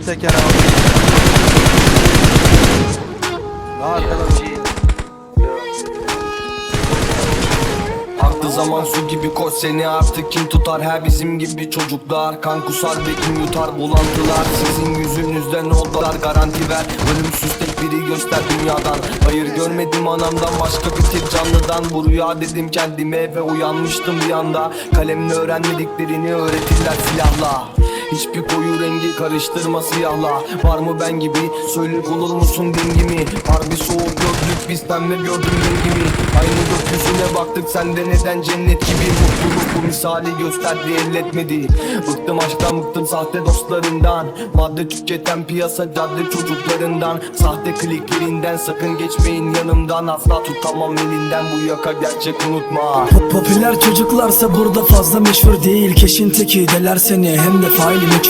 teker abi. Arkadan Aktı zaman su gibi koş seni artık kim tutar? Her bizim gibi çocuklar. Kan kusar ve kim yutar. Bulantılar Sizin yüzünüzden oldular. Garanti ver. Ölümsüz tek biri göster dünyadan. Hayır görmedim anamdan. Başka bir tek canlıdan. Bu rüya dedim kendime ve uyanmıştım bir anda. Kalemle öğrenmediklerini öğretirler silahla Hiçbir koyu rengi karıştırma siyahla. Var mı ben gibi? Söyle bulur musun dingimi? Harbi soğuk gördük biz pembe gördüm rengimi Aynı gökyüzüne baktık sende neden cennet gibi? Mutluluk misali gösterdi elletmedi. Bıktım aşktan bıktım sahte dostlarından. Madde tüketen piyasa cadde çocuklarından. Sahte kliklerinden sakın geçmeyin yanımdan. Asla tutamam elinden bu yaka gerçek unutma. Popüler çocuklarsa burada fazla meşhur değil. Keşin teki deler seni hem de faili meçhul